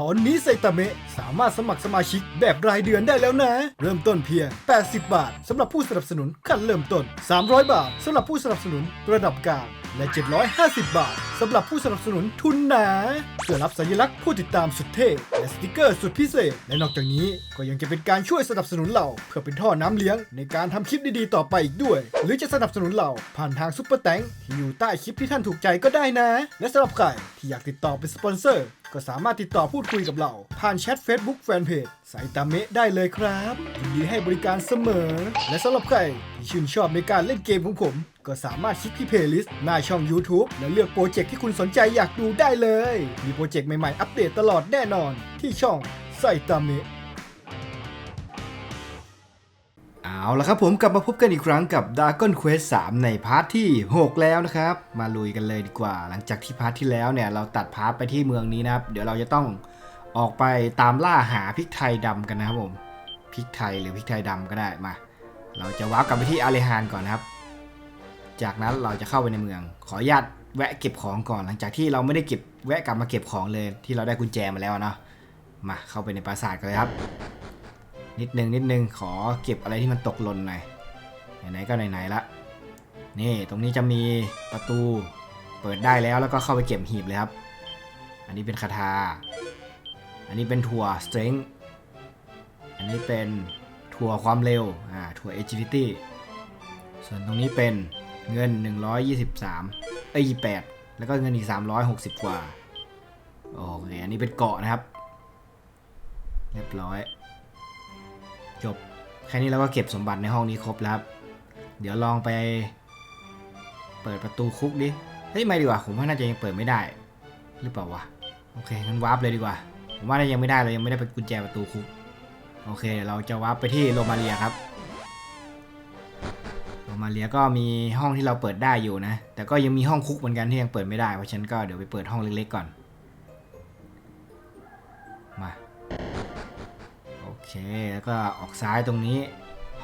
ตอนนี้ไซตามะสามารถสมัครสมาชิกแบบรายเดือนได้แล้วนะ เริ่มต้นเพียง 80 บาทสำหรับผู้สนับสนุนขั้นเริ่มต้น 300 บาทสำหรับผู้สนับสนุนระดับกลางและ 750 บาทสำหรับผู้สนับสนุนทุนหนาเพื่อรับสัญลักษณ์ผู้ติดตามสุดเท่และสติกเกอร์สุดพิเศษ และนอกจากนี้ก็ยังจะเป็นการช่วยสนับสนุนเราเพื่อเป็นท่อน้ำเลี้ยงในการทำคลิปดีๆต่อไปอีกด้วย หรือจะสนับสนุนเราผ่านทางซุปเปอร์แตงที่อยู่ใต้คลิปที่ท่านถูกใจก็ได้นะ และสำหรับใครที่อยากติดต่อเป็นสปอนเซอร์ ก็สามารถติดต่อพูดคุยกับเรา ผ่านแชท Facebook Fanpage สายตาเมะได้เลยครับยินดีให้บริการเสมอ และสำหรับใครที่ชื่นชอบในการเล่นเกมของผม ก็สามารถคลิกที่เพลย์ลิสต์หน้าช่อง YouTube และเลือกโปรเจกต์ที่คุณสนใจอยากดูได้เลย มีโปรเจกต์ใหม่ๆ อัปเดตตลอดแน่นอน ที่ช่องไซตาเมะ เอาละครับผมกลับมาพบกันอีกครั้งกับ Dragon Quest 3 ในพาร์ทที่ 6 แล้วนะครับ มาลุยกันเลยดีกว่า หลังจากที่พาร์ทที่แล้วเนี่ยเราตัดพาร์ทไปที่เมืองนี้นะครับ เดี๋ยวเราจะต้องออกไปตามล่าหาพริกไทยดำกันนะครับผมพริกไทยหรือพริกไทยดำก็ได้มา เราจะว้าวกลับไปที่อาเลฮานก่อนนะครับ จากนั้นเราจะเข้าไปในเมือง ขออนุญาตแวะเก็บของก่อน หลังจากที่เราไม่ได้เก็บแวะกลับมาเก็บของเลยที่เราได้กุญแจมาแล้วเนาะมาเข้าไปในปราสาทกันเลยครับ นิดนึงนิดนึงขอเก็บอะไรที่มันตกหล่นหน่อยไหนๆก็ไหนๆละนี่ตรงนี้จะมีประตูเปิดได้แล้วแล้วก็เข้าไปเก็บหีบเลยครับ อันนี้เป็นคาถาอันนี้เป็นถั่ว strength อันนี้เป็นถั่วความเร็วอ่าถั่ว agility ส่วนตรงนี้เป็นเงิน 123เอ้ย8แล้วก็เงินอีก 360 กว่าโอเคอันนี้เป็นเกาะนะครับ เรียบร้อย จบ แค่นี้เราก็เก็บสมบัติในห้องนี้ครบแล้วครับ เดี๋ยวลองไป เปิดประตูคุกดิ เฮ้ยไม่ดีกว่า ผมว่าน่าจะยังเปิดไม่ได้ หรือเปล่าวะ โอเคงั้นวาร์ปเลยดีกว่า ผมว่าน่ายังไม่ได้เลยยังไม่ได้ไปกุญแจประตูคุก โอเค เราจะวาร์ปไปที่โรมาเรียครับ โรมาเรียก็มีห้องที่เราเปิดได้อยู่นะ แต่ก็ยังมีห้องคุกเหมือนกันที่ยังเปิดไม่ได้ เพราะฉะนั้นก็เดี๋ยวไปเปิดห้องเล็กๆก่อน เคแล้วก็ออกซ้ายตรงนี้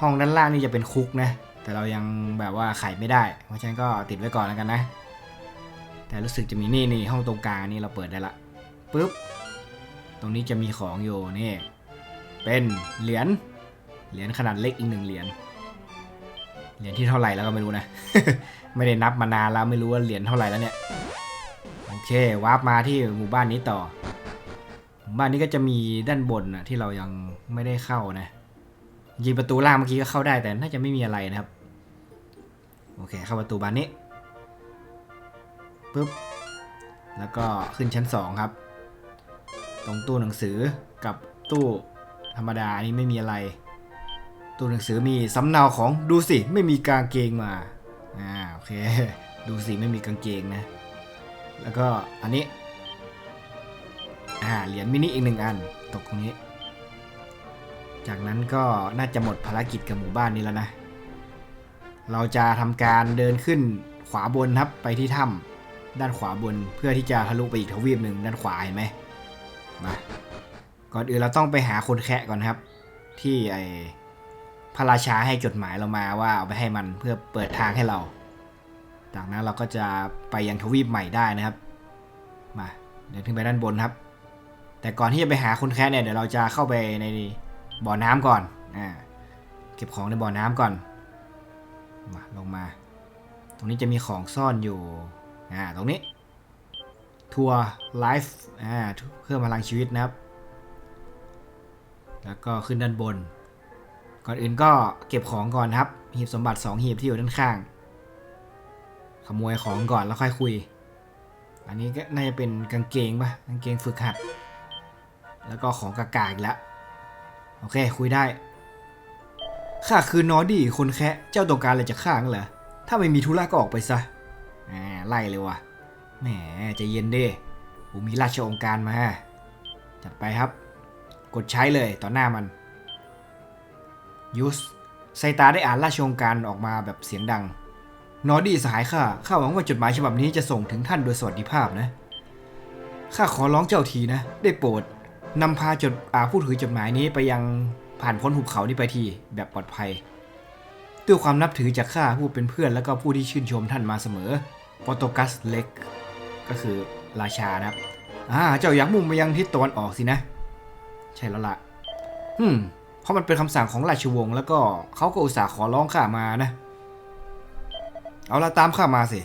ห้องด้านล่างนี่จะเป็นคุกนะ แต่เรายังแบบว่าไขไม่ได้ เพราะฉะนั้นก็ติดไว้ก่อนแล้วกันนะ แต่รู้สึกจะมีนี่นี่ห้องตรงกลางนี่เราเปิดได้ละปุ๊บ ตรงนี้จะมีของอยู่นี่ เป็นเหรียญ เหรียญขนาดเล็กอีกหนึ่งเหรียญ เหรียญที่เท่าไหร่แล้วก็ไม่รู้นะ ไม่ได้นับมานานแล้วไม่รู้ว่าเหรียญเท่าไหร่แล้วเนี่ย โอเควาร์ปมาที่หมู่บ้านนี้ต่อ บ้านนี้ก็จะมีด้านบนนะที่เรายังไม่ได้เข้านะยิงประตูล่างเมื่อกี้ก็เข้าได้แต่น่าจะไม่มีอะไรนะครับ โอเค เข้าประตูบานนี้ปุ๊บแล้วก็ขึ้นชั้นสองครับ ตรงตู้หนังสือกับตู้ธรรมดานี่ไม่มีอะไร ตู้หนังสือมีสำเนาของดูสิไม่มีกางเกงมาอ่าโอเคดูสิไม่มีกางเกงนะ แล้วก็อันนี้ อ่าเหรียญมินิอีกหนึ่งอัน ตกตรงนี้ จากนั้นก็น่าจะหมดภารกิจกับหมู่บ้านนี้แล้วนะ เราจะทำการเดินขึ้นขวาบนครับไปที่ถ้ำด้านขวาบนเพื่อที่จะทะลุไปอีกทวีปหนึ่งด้านขวาเห็นไหมมาก่อนอื่นเราต้องไปหาคนแคะก่อนครับ ที่ไอพระราชาให้จดหมายเรามาว่าเอาไปให้มันเพื่อเปิดทางให้เรา จากนั้นเราก็จะไปยังทวีปใหม่ได้นะครับ มาเดินขึ้นไปด้านบนครับ แต่ก่อนที่จะไปหาคนแคะเนี่ยเดี๋ยวเราจะเข้าไปในบ่อน้ำก่อนอ่าเก็บของในบ่อน้ำก่อนมาลงมา ตรงนี้จะมีของซ่อนอยู่อ่าตรงนี้ ทัวร์ไลฟ์อ่าเพิ่มพลังชีวิตนะครับ แล้วก็ขึ้นด้านบน ก่อนอื่นก็เก็บของก่อนครับ หีบสมบัติ 2 หีบที่อยู่ด้านข้าง ขโมยของก่อนแล้วค่อยคุย อันนี้ก็น่าจะเป็นกางเกงปะกางเกงฝึกหัด แล้วก็ของกากาอีกแล้ว โอเค คุยได้ ข้าคือนอดี้คนแคะเจ้าต้องการอะไรจากข้างเหรอ ถ้าไม่มีธุระก็ออกไปซะอ่าไล่เลยว่ะ แหมจะเย็นเด้ผมมีราชองค์การมา จัดไปครับ กดใช้เลยต่อหน้ามัน ยูสไซตาได้อ่านราชองค์การออกมาแบบเสียงดัง นอดี้สหายข้า ข้าหวังว่าจดหมายฉบับนี้จะส่งถึงท่านโดยสวัสดิภาพนะ ข้าขอร้องเจ้าทีนะ ได้โปรด นำพาจดอาผู้ถือจดหมายนี้ไปยังผ่านพ้นหุบเขานี้ไปทีแบบปลอดภัย ด้วยความนับถือจากข้าผู้เป็นเพื่อนแล้วก็ผู้ที่ชื่นชมท่านมาเสมอโปรโตกัสเล็ก ก็คือราชานะครับอ่าเจ้าอยากมุ่งไปยังทิศตะวันออกสินะ ใช่แล้วล่ะอืมเพราะมันเป็นคำสั่งของราชวงศ์แล้วก็เขาก็อุตส่าห์ขอร้องข้ามานะ เอาละตามข้ามาสิ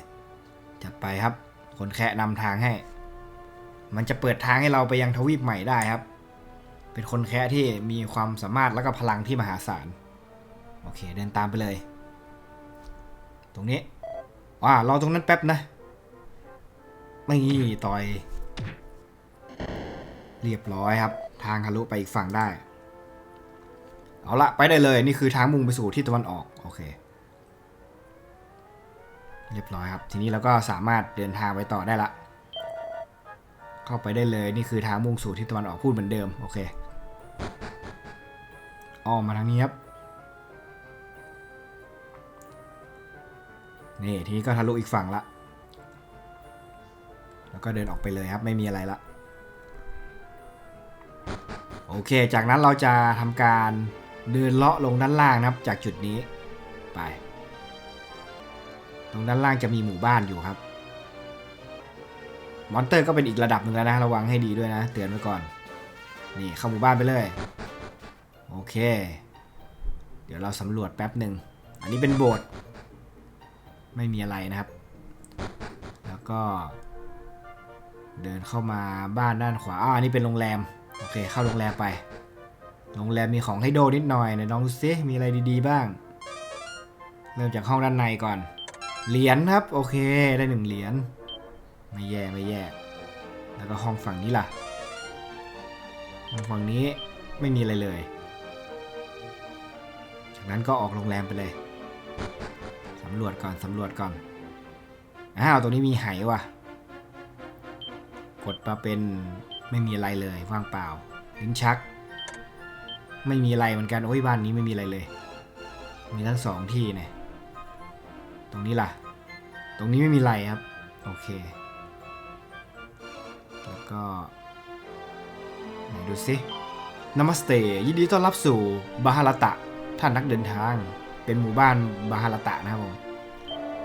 จัดไปครับ คนแคะนำทางให้ มันจะเปิดทางให้เราไปยังทวีปใหม่ได้ครับ เป็นคนแคะที่มีความสามารถแล้วก็พลังที่มหาศาล โอเคเดินตามไปเลย ตรงนี้ว่ารอตรงนั้นแป๊บนะไม่ต่อย เรียบร้อยครับ ทางทะลุไปอีกฝั่งได้ เอาละไปได้เลยนี่คือทางมุ่งไปสู่ที่ตะวันออกโอเค เรียบร้อยครับ ทีนี้เราก็สามารถเดินทางไปต่อได้ละ เข้าไปได้เลยนี่คือทางมุ่งสู่ที่ตะวันออกพูดเหมือนเดิมโอเคอ้อมมาทางนี้ครับนี่ทีนี้ก็ทะลุอีกฝั่งละ แล้วก็เดินออกไปเลยครับไม่มีอะไรละโอเค จากนั้นเราจะทำการเดินเลาะลงด้านล่างนะครับจากจุดนี้ไป ตรงด้านล่างจะมีหมู่บ้านอยู่ครับ มอนเตอร์ก็เป็นอีกระดับหนึ่งแล้วนะ ระวังให้ดีด้วยนะ เตือนไว้ก่อน นี่เข้าหมู่บ้านไปเลย โอเค เดี๋ยวเราสำรวจแป๊บหนึ่ง อันนี้เป็นโบสถ์ไม่มีอะไรนะครับ แล้วก็ เดินเข้ามาบ้านด้านขวาอ่าอันนี้เป็นโรงแรม โอเค เข้าโรงแรมไป โรงแรมมีของให้โดนิดหน่อยไหนลองดูซิมีอะไรดีๆบ้าง เริ่มจากห้องด้านในก่อน เหรียญครับ โอเค ได้หนึ่งเหรียญ ไม่แย่ไม่แย่ แล้วก็ห้องฝั่งนี้ล่ะ ห้องฝั่งนี้ไม่มีอะไรเลย จากนั้นก็ออกโรงแรมไปเลย สำรวจก่อนสำรวจก่อน อ้าวตรงนี้มีไหว่ะ กดมาเป็นไม่มีอะไรเลยว่างเปล่า ลิ้นชัก ไม่มีอะไรเหมือนกัน โอ้ยบ้านนี้ไม่มีอะไรเลย มีทั้งสองที่เนี่ย ตรงนี้ล่ะ ตรงนี้ไม่มีอะไรครับ โอเค ก็ไหนดูสินามัสเตยินดีต้อนรับสู่บาฮารตะ ท่านนักเดินทาง เป็นหมู่บ้านบาฮารตะนะครับผม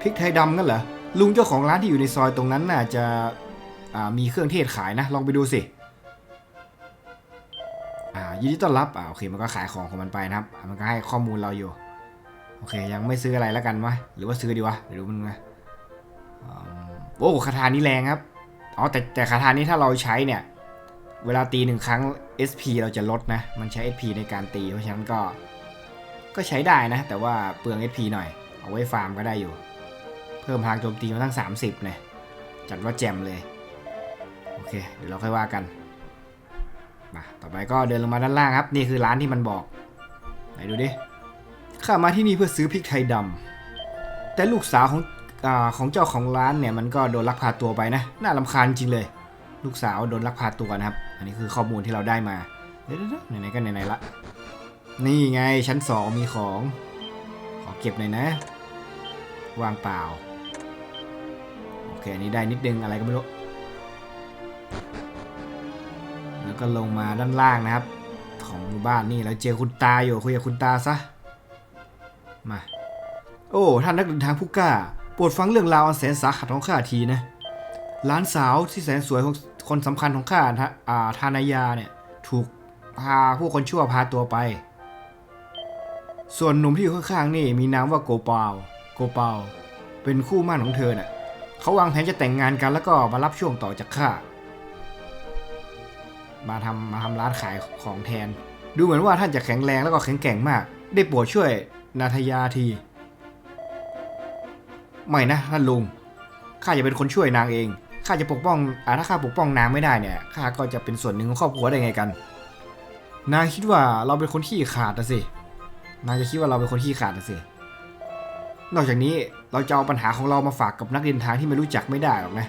พริกไทยดำนั่นเหรอ ลุงเจ้าของร้านที่อยู่ในซอยตรงนั้นน่าจะามีเครื่องเทศขายนะ ลองไปดูสิยินดีต้อนรับอ่าโอเคมันก็ขายของของมันไปนะครับ มันก็ให้ข้อมูลเราอยู่ โอเค ยังไม่ซื้ออะไรแล้วกันวะหรือว่าซื้อดีวะเดี๋ยวดูมันนะอืมโอ้คาถานี้แรงครับ อ๋อแต่แต่คาถานี้ถ้าเราใช้เนี่ย เวลาตีหนึ่งครั้ง SP เราจะลดนะ มันใช้ SP ในการตี เพราะฉะนั้นก็ ก็ใช้ได้นะ แต่ว่าเปลือง SP หน่อย เอาไว้ฟาร์มก็ได้อยู่ เพิ่มพลังโจมตีมาตั้ง 30เนี่ยจัดว่าแจมเลย โอเค เดี๋ยวเราค่อยว่ากันมาต่อไปก็เดินลงมาด้านล่างครับ นี่คือร้านที่มันบอก ไหนดูดิ ข้ามาที่นี่เพื่อซื้อพริกไทยดำแต่ลูกสาวของ ของเจ้าของร้านเนี่ยมันก็โดนลักพาตัวไปนะน่าลำคาญจริงเลย ลูกสาวโดนลักพาตัวนะครับ อันนี้คือข้อมูลที่เราได้มาเดี๋ยวไหนๆก็ไหนๆละนี่ไงชั้นสองมีของ ขอเก็บหน่อยนะวางเปล่าโอเคอันนี้ได้นิดนึงอะไรก็ไม่รู้แล้วก็ลงมาด้านล่างนะครับ ของหมู่บ้านนี่แล้วเจอคุณตาอยู่คุยกับคุณตาซะมา โอ้ท่านนักเดินทางผู้กล้า ปรดฟังเรื่องราวอันแสนสาหัสของข้าทีนะหลานสาวที่แสนสวยของคนสำคัญของข้าท่าทานายาเนี่ยถูกพาผู้คนชั่วพาตัวไป ส่วนหนุ่มที่อยู่ข้างๆนี่มีนามว่าโกเปาโกเปาเป็นคู่มั่นของเธอน่ะเขาวางแผนจะแต่งงานกันแล้วก็มารับช่วงต่อจากข้ามาทำมาทำร้านขายของแทน ดูเหมือนว่าท่านจะแข็งแรงแล้วก็แข็งแกร่งมาก ได้โปรดช่วยนาทยาที ไม่นะท่านลุงข้าจะเป็นคนช่วยนางเองข้าจะปกป้องอาถ้าข้าปกป้องนางไม่ได้เนี่ยข้าก็จะเป็นส่วนหนึ่งของครอบครัวได้ไงกัน นางคิดว่าเราเป็นคนขี้ขาดนะสินางจะคิดว่าเราเป็นคนขี้ขาดนะสินอกจากนี้เราจะเอาปัญหาของเรามาฝากกับนักเดินทางที่ไม่รู้จักไม่ได้หรอกนะ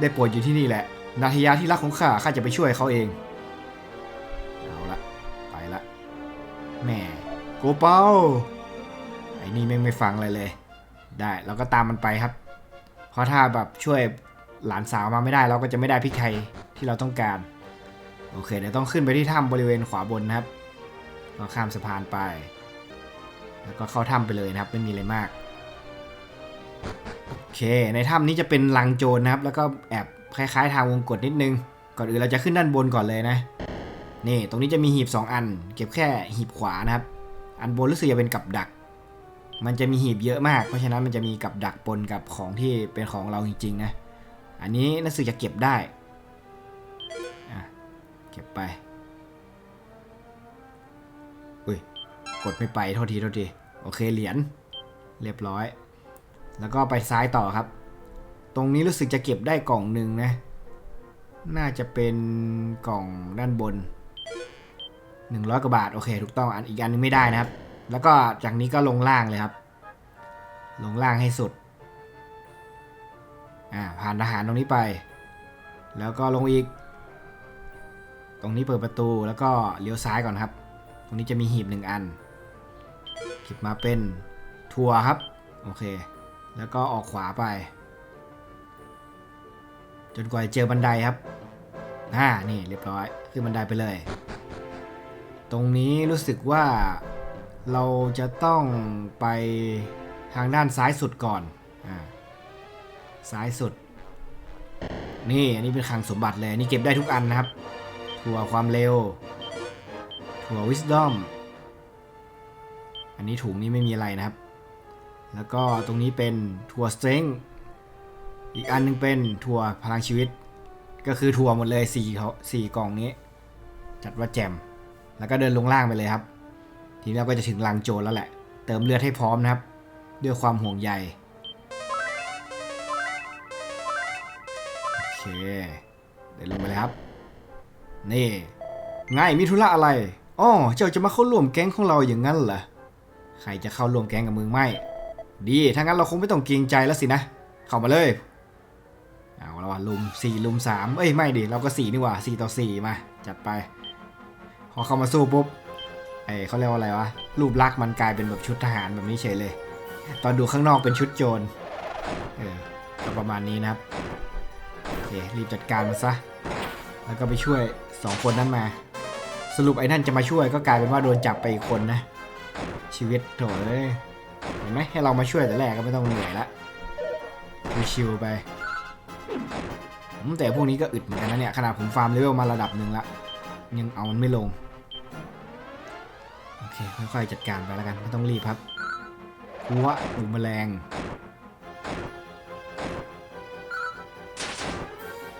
ได้โปรดอยู่ที่นี่แหละ นาทยาที่รักของข้าข้าจะไปช่วยเขาเองเอาละไปละแม่โกเปาไอ้นี่แม่ไม่ฟังอะไรเลย ได้เราก็ตามมันไปครับ เพราะถ้าแบบช่วยหลานสาวมาไม่ได้เราก็จะไม่ได้พริกไทยที่เราต้องการ โอเคเดี๋ยวต้องขึ้นไปที่ถ้ำบริเวณขวาบนนะครับก็ข้ามสะพานไป แล้วก็เข้าถ้ำไปเลยนะครับ ไม่มีอะไรมากโอเค ในถ้ำนี้จะเป็นลังโจรนะครับ แล้วก็แอบคล้ายๆ ทางวงกดนิดนึง ก่อนอื่นเราจะขึ้นด้านบนก่อนเลยนะ นี่ตรงนี้จะมีหีบ 2 อัน เก็บแค่หีบขวานะครับ อันบนรู้สึกจะเป็นกับดัก มันจะมีหีบเยอะมาก เพราะฉะนั้นมันจะมีกับดักปนกับของที่เป็นของเราจริงๆนะ อันนี้น่าสึกจะเก็บได้เก็บไป อุ้ย กดไม่ไปโทษทีโทษที โอเคเหรียญ เรียบร้อย แล้วก็ไปซ้ายต่อครับ ตรงนี้รู้สึกจะเก็บได้กล่องหนึ่งนะ น่าจะเป็นกล่องด้านบน 100กว่าบาท โอเค ถูกต้อง อันอีกอันนึงไม่ได้นะครับ แล้วก็จากนี้ก็ลงล่างเลยครับ ลงล่างให้สุด อ่า ผ่านทหารตรงนี้ไป แล้วก็ลงอีก ตรงนี้เปิดประตูแล้วก็เลี้ยวซ้ายก่อนครับ ตรงนี้จะมีหีบหนึ่งอันเก็บมาเป็นทัวร์ครับ โอเค แล้วก็ออกขวาไป จนกว่าจะเจอบันไดครับอ่านี่เรียบร้อย ขึ้นบันไดไปเลย ตรงนี้รู้สึกว่า เราจะต้องไปทางด้านซ้ายสุดก่อนอ่าซ้ายสุด นี่อันนี้เป็นคลังสมบัติเลยนี่เก็บได้ทุกอันนะครับ ถั่วความเร็ว ถั่ว wisdom อันนี้ถุงนี้ไม่มีอะไรนะครับ แล้วก็ตรงนี้เป็นถั่ว strength อีกอันหนึงเป็นถั่วพลังชีวิต ก็คือถั่วหมดเลยสี่เขาสี่กล่องนี้ จัดว่าแจมแล้วก็เดินลงล่างไปเลยครับ ทีนี้เราก็จะถึงลังโจรแล้วแหละ เติมเลือดให้พร้อมนะครับ ด้วยความห่วงใยโอเคเดินลงไปเลยครับ นี่ไงมีธุระอะไรอ๋อเจ้าจะมาเข้าร่วมแก๊งของเราอย่างนั้นเหรอใครจะเข้าร่วมแก๊งกับมึงไม่ ดีถ้างั้นเราคงไม่ต้องเกรงใจแล้วสินะ เข้ามาเลยเอาละวะลุมสี่ลุมสามเอ้ยไม่ดิเราก็สี่นี่ว่าสี่ต่อสี่มา จัดไป พอเข้ามาสู้ปุ๊บ ไอเขาเรียกว่าอะไรวะ รูปลักษณ์มันกลายเป็นแบบชุดทหารแบบนี้เฉยเลย ตอนดูข้างนอกเป็นชุดโจร เออก็ประมาณนี้นะครับ โอเค รีบจัดการมันซะ แล้วก็ไปช่วยสองคนนั้นมา สรุปไอ้นั่นจะมาช่วยก็กลายเป็นว่าโดนจับไปอีกคนนะ ชีวิตโถเอ้ยเห็นไหมให้เรามาช่วยแต่แรกก็ไม่ต้องเหนื่อยละชิวๆไปแต่พวกนี้ก็อึดเหมือนกันนะเนี่ยขนาดผมฟาร์มเลเวลมาระดับหนึ่งละยังเอามันไม่ลง เค ค่อยๆ จัดการไปแล้วกัน ไม่ต้องรีบครับหัวดูแมลง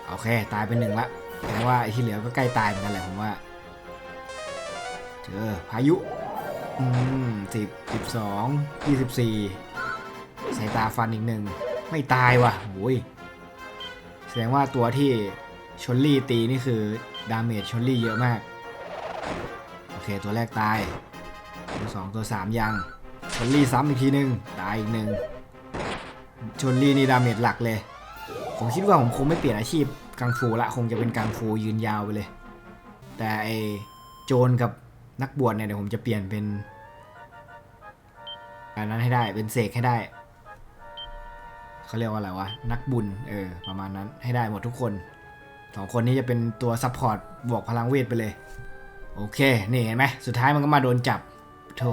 โอเค ตายไปหนึ่งละแปลว่าไอ้ที่เหลือก็ใกล้ตายเหมือนกันแหละผมว่า เจอพายุ อืมสิบสิบสองยี่สิบสี่สายตาฟันอีกหนึ่ง ไม่ตายว่ะโอ้ยแสดงว่าตัวที่ชนลี่ตีนี่คือ ดาเมจชนลี่เยอะมาก โอเค ตัวแรกตาย ตัวสองตัวสามยังชนลี่ซ้ำอีกทีหนึ่งตายอีกหนึ่งชนลี่นี่ดาเมจหลักเลย ผมคิดว่าผมคงไม่เปลี่ยนอาชีพกังฟูละคงจะเป็นกังฟูยืนยาวไปเลย แต่ไอโจรกับนักบวชเนี่ยเดี๋ยวผมจะเปลี่ยนเป็นอันนั้นให้ได้เป็นเสกให้ได้เขาเรียกว่าอะไรวะนักบุญเออประมาณนั้นให้ได้หมดทุกคนสองคนนี้จะเป็นตัวซัพพอร์ตบวกพลังเวทไปเลย โอเค นี่เห็นไหมสุดท้ายมันก็มาโดนจับ โธ่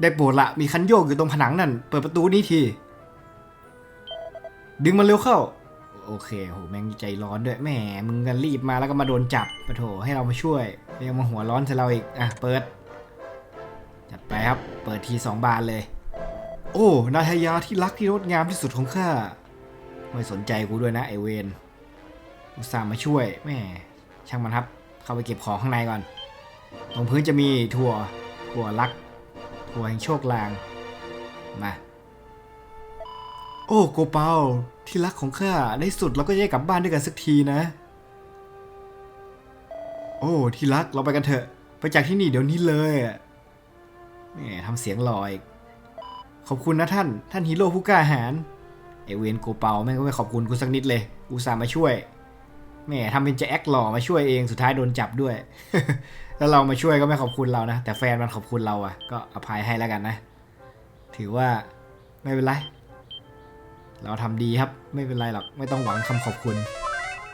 ได้โปรดละมีคันโยกอยู่ตรงผนังนั่น เปิดประตูนี้ที ดึงมันเร็วเข้า โอเคโหแม่งใจร้อนด้วยแหมมึงกันรีบมาแล้วก็มาโดนจับปะโถให้เรามาช่วยยังมาหัวร้อนใส่เราอีกอะเปิด จัดไปครับ เปิดทีสองบานเลย โอ้นาทายาที่รักที่งดงามที่สุดของข้าไม่สนใจกูด้วยนะไอเวนอุตส่าห์มาช่วยแม่ช่างมันครับ เข้าไปเก็บของข้างในก่อน ตรงพื้นจะมีถั่ว ถั่วลักถั่วแห่งโชคลาง มา โอ้โกเปาที่รักของข้าในสุดเราก็จะได้กลับบ้านด้วยกันสักทีนะ โอ้ที่รักเราไปกันเถอะ ไปจากที่นี่เดี๋ยวนี้เลยอะแหมทำเสียงลอย ขอบคุณนะท่าน ท่านฮีโร่ผู้กล้าหาญไอเวนโกเปาแม่งก็ไม่ขอบคุณกูสักนิดเลย อุตส่าห์มาช่วย แหมทำเป็นจะแอคหล่อมาช่วยเองสุดท้ายโดนจับด้วย แล้วเรามาช่วยก็ไม่ขอบคุณเรานะ แต่แฟนมันขอบคุณเราอะ่ะ ก็อภัยให้แล้วกันนะ ถือว่าไม่เป็นไร เราทำดีครับ ไม่เป็นไรหรอก ไม่ต้องหวังคำขอบคุณ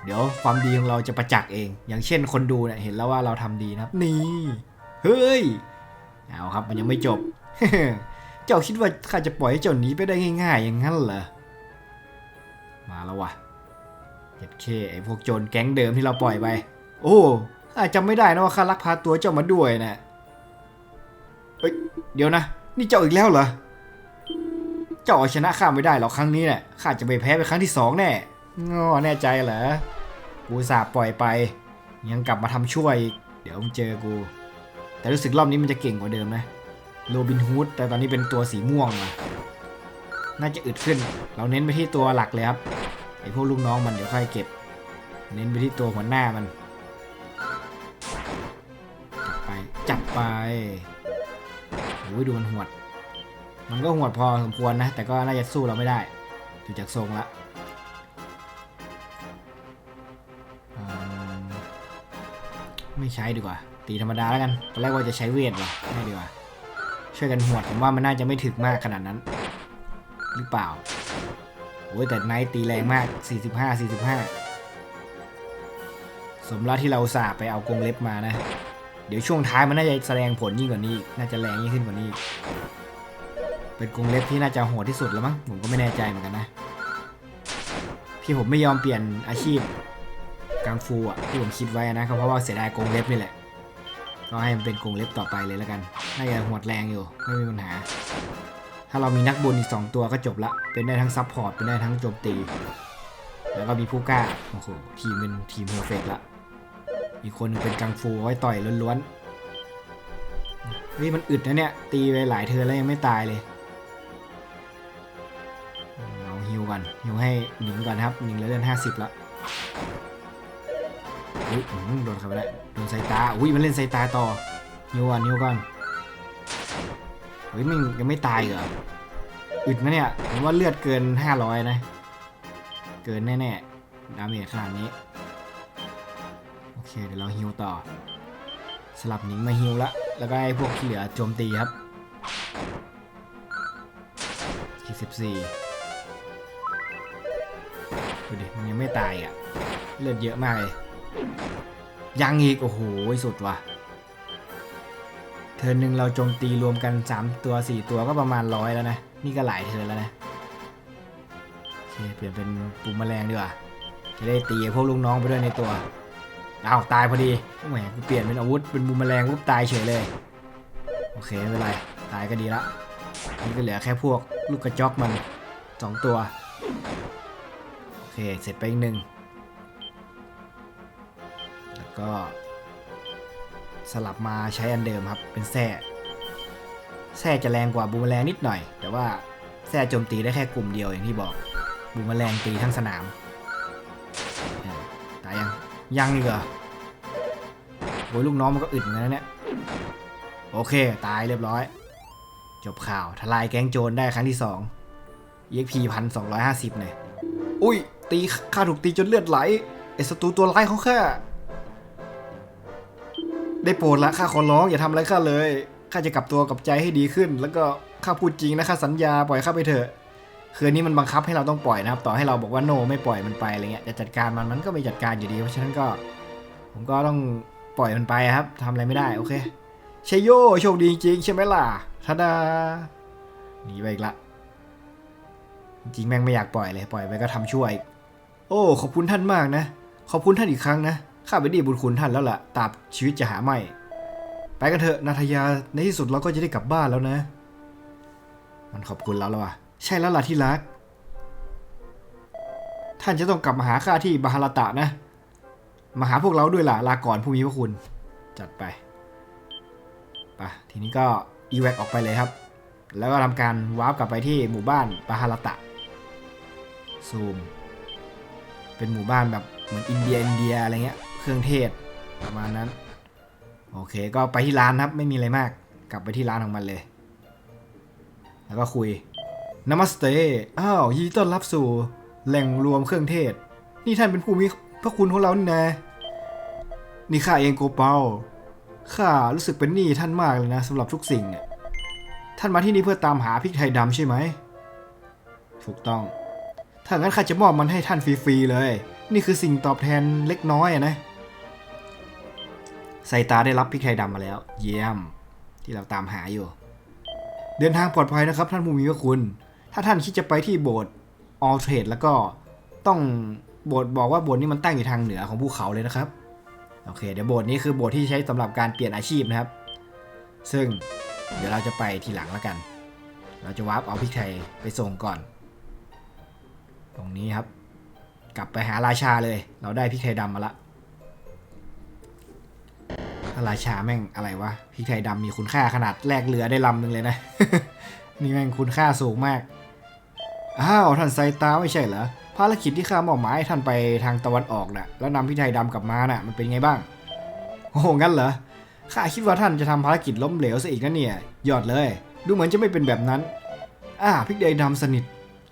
เดี๋ยวความดีของเราจะประจักษ์เอง อย่างเช่นคนดูเนี่ยเห็นแล้วว่าเราทำดีนะครับ นี่ เฮ้ย เอาครับมันยังไม่จบ เจ้าคิดว่าข้าจะปล่อยให้เจ้าหนีไปได้ง่าย ๆ อย่างนั้นเหรอ มาแล้ววะ่ะ 7K ไอพวกโจรแก๊งเดิมที่เราปล่อยไป โอ้อาจจะไม่ได้นะว่าข้ารักพาตัวเจ้ามาด้วยนะเฮ้ยเดี๋ยวนะ นี่เจ้าอีกแล้วเหรอ เจ้าเอาชนะข้าไม่ได้หรอกครั้งนี้เนะ่ยข้าจะไปแพ้เป็นครั้งที่สองแน่งอแน่ใจเหรอ กูสาปล่อยไป ยังกลับมาทำช่วยเดี๋ยวมึงเจอกู แต่รู้สึกรอบนี้มันจะเก่งกว่าเดิมนะ โรบินฮูด แต่ตอนนี้เป็นตัวสีม่วงนะน่าจะอึดขึ้น เราเน้นไปที่ตัวหลักเลยครับ อพวกลูกน้องมันเดี๋ยวค่อยเก็บ เน้นไปที่ตัวหัวหน้ามัน จับไป จับไปโอ้ยดูมันหวด มันก็หวดพอสมควรนะ แต่ก็น่าจะสู้เราไม่ได้ดูจากทรงละไม่ใช้ดีกว่า ตีธรรมดาแล้วกันตอนแรกว่าจะใช้เวทว่ะไม่ดีกว่า ช่วยกันหวดผมว่ามันน่าจะไม่ถึกมากขนาดนั้น หรือเปล่า โอ้ยแต่ไนท์ตีแรงมาก 45 45 สมแล้วที่เราสาไปเอากรงเล็บมานะ เดี๋ยวช่วงท้ายมันน่าจะแสดงผลยิ่งกว่านี้ น่าจะแรงยิ่งขึ้นกว่านี้ เป็นกรงเล็บที่น่าจะโหดที่สุดแล้วมั้ง ผมก็ไม่แน่ใจเหมือนกันนะ ที่ผมไม่ยอมเปลี่ยนอาชีพกังฟูอะที่ผมคิดไว้นะก็เพราะว่าเสียดายกรงเล็บนี่แหละ ก็ให้มันเป็นกรงเล็บต่อไปเลยแล้วกัน น่าจะโหดแรงอยู่ ไม่มีปัญหา ถ้าเรามีนักบุญอีก 2 ตัวก็จบละ เป็นได้ทั้งซับพอร์ต เป็นได้ทั้งโจมตี แล้วก็มีผู้กล้า โอ้โห ทีมเป็นทีมเพอร์เฟกละ อีกคนนึงเป็นกังฟูไว้ต่อยล้วนๆนี่มันอึดนะเนี่ย ตีไปหลายเทิร์นแล้วยังไม่ตายเลย เอาฮิวก่อนฮิวให้หนิงก่อนครับ หนิงเหลือเลือนห้าสิบละอุ้ยโดนเข้าไปแล้วโดนไซตา อุ้ยมันเล่นไซตาต่อฮิวก่อนฮิวก่อน ฮ้ยมันยังไม่ตายเหรออึดนะเนี่ยผมว่าเลือดเกิน 500 นะ เกินแน่ๆดาเมจขนาดนี้ โอเคเดี๋ยวเราฮิวต่อ สลับหนิงมาฮิวละ แล้วก็ให้พวกที่เหลือโจมตีครับ44ดูดิมันยังไม่ตายอะ เลือดเยอะมากเลย ยังอีก โอ้โห สุดว่ะ เทิร์นหนึ่งเราโจมตีรวมกัน 3 ตัว 4 ตัวก็ประมาณร้อยแล้วนะ นี่ก็หลายเทิร์นแล้วนะโอเคเปลี่ยนเป็นปูมแมลงดีกว่า จะได้ตีพวกลูกน้องไปด้วยในตัวอ้าวตายพอดีแหมเปลี่ยนเป็นอาวุธเป็นบูมแมลงปุ๊บตายเฉยเลย โอเคไม่เป็นไรตายก็ดีละนี่ก็เหลือแค่พวกลูกกระจอกมัน2ตัว โอเคเสร็จไปอีกหนึ่งแล้วก็ สลับมาใช้อันเดิมครับ เป็นแส้แส้จะแรงกว่าบูมแมลงนิดหน่อย แต่ว่าแส้โจมตีได้แค่กลุ่มเดียวอย่างที่บอก บูมแมลงตีทั้งสนามตายยัง ยังอีกเหรอโอ้ยลูกน้องมันก็อึดเหมือนกันนะเนี่ย โอเค ตายเรียบร้อย จบข่าวทลายแก๊งโจรได้ครั้งที่สอง EXP พันสองร้อยห้าสิบเนี่ย อุ้ย ตีข้าถูกตีจนเลือดไหลไอศัตรูตัวร้ายของข้า ได้โปรดละข้าขอร้องอย่าทำอะไรข้าเลยข้าจะกลับตัวกลับใจให้ดีขึ้น แล้วก็ข้าพูดจริงนะข้าสัญญาปล่อยข้าไปเถอะคืนนี้มันบังคับให้เราต้องปล่อยนะครับ ต่อให้เราบอกว่าโนไม่ปล่อยมันไปอะไรเงี้ยจะจัดการมันมันก็ไม่จัดการอยู่ดี เพราะฉะนั้นก็ ผมก็ต้องปล่อยมันไปครับทำอะไรไม่ได้โอเคชยโยโชคดีจริงใช่ไหมล่ะทาดาหนีไปอีกละ จริงแม่งไม่อยากปล่อยเลย ปล่อยไปก็ทำช่วย โอ้ขอบคุณท่านมากนะ ขอบคุณท่านอีกครั้งนะ ข้าไปดีบุญคุณท่านแล้วล่ะตราบชีวิตจะหาไม่ ไปกันเถอะนาทยาในที่สุดเราก็จะได้กลับบ้านแล้วนะ มันขอบคุณเราแล้วว่ะ ใช่แล้วล่ะที่รัก ท่านจะต้องกลับมาหาข้าที่บาฮาราตะนะ มาหาพวกเราด้วยล่ะลาก่อนผู้มีพระคุณ จัดไปไปทีนี้ก็อีแวกออกไปเลยครับ แล้วก็ทำการวาร์ปกลับไปที่หมู่บ้านบาฮาราตะ ซูม เป็นหมู่บ้านแบบเหมือนอินเดียอินเดียอะไรเงี้ย เครื่องเทศประมาณนั้น โอเค ก็ไปที่ร้านครับ ไม่มีอะไรมาก กลับไปที่ร้านของมันเลย แล้วก็คุยนามัสเตอ้าวยินดีต้อนรับสู่แหล่งรวมเครื่องเทศ นี่ท่านเป็นผู้มีพระคุณของเรานี่นะ นี่ข้าเองโกเปาข้ารู้สึกเป็นหนี้ท่านมากเลยนะสำหรับทุกสิ่งเนี่ยท่านมาที่นี่เพื่อตามหาพริกไทยดำใช่ไหม ถูกต้อง ถ้างั้นข้าจะมอบมันให้ท่านฟรีๆเลย นี่คือสิ่งตอบแทนเล็กน้อยอะนะ ไซตาได้รับพริกไทยดำมาแล้ว เยี่ยม ที่เราตามหาอยู่ เดินทางปลอดภัยนะครับท่านผู้มีพระคุณ ถ้าท่านคิดจะไปที่โบสถ์ออลเทรดแล้วก็ต้องโบสถ์บอกว่าโบสถ์นี้มันตั้งอยู่ทางเหนือของภูเขาเลยนะครับโอเคเดี๋ยวโบสถ์นี้คือโบสถ์ที่ใช้สำหรับการเปลี่ยนอาชีพนะครับ ซึ่งเดี๋ยวเราจะไปทีหลังแล้วกัน เราจะวาร์ปเอาพริกไทยไปส่งก่อน ตรงนี้ครับ กลับไปหาราชาเลย เราได้พริกไทยดำมาละ ราชาแม่งอะไรวะพริกไทยดำมีคุณค่าขนาดแลกเรือได้ลำหนึ่งเลยนะ นี่แม่งคุณค่าสูงมาก อ้าวท่านไซตาไม่ใช่เหรอ ภารกิจที่ข้ามอบหมายท่านไปทางตะวันออกน่ะ แล้วนำพริกไทยดำกลับมาน่ะ มันเป็นไงบ้าง โอ้งั้นเหรอ ข้าคิดว่าท่านจะทำภารกิจล้มเหลวซะอีกนะเนี่ย ยอดเลย ดูเหมือนจะไม่เป็นแบบนั้น อ่าพริกไทยดำสนิท ร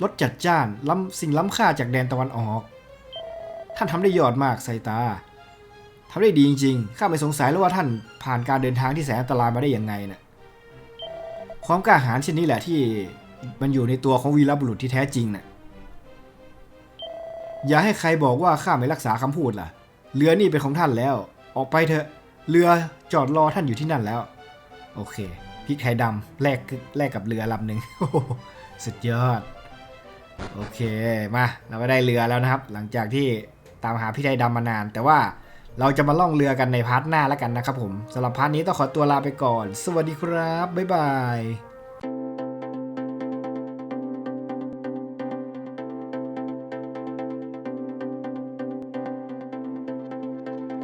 สจัดจ้าน ล้ำสิ่งล้ำค่าจากแดนตะวันออก ท่านทำได้ยอดมากไซตา ทำได้ดีจริงๆ ข้าไม่สงสัยแล้วว่าท่านผ่านการเดินทางที่แสนอันตรายมาได้ยังไงน่ะความกล้าหาญเช่นนี้แหละที่มันอยู่ในตัวของวีรบุรุษที่แท้จริงน่ะ อย่าให้ใครบอกว่าข้าไม่รักษาคำพูดล่ะ เรือนี่เป็นของท่านแล้ว ออกไปเถอะ เรือจอดรอท่านอยู่ที่นั่นแล้ว โอเคพริกไทยดำแลกแลกกับเรือลำหนึ่งโอ้สุดยอด โอเค มา เราก็ได้เรือแล้วนะครับ หลังจากที่ตามหาพี่ไทยดำมานาน แต่ว่า เราจะมาล่องเรือกันในพาร์ทหน้าแล้วกันนะครับผมสำหรับพาร์ทนี้ต้องขอตัวลาไปก่อน สวัสดีครับ บ๊ายบาย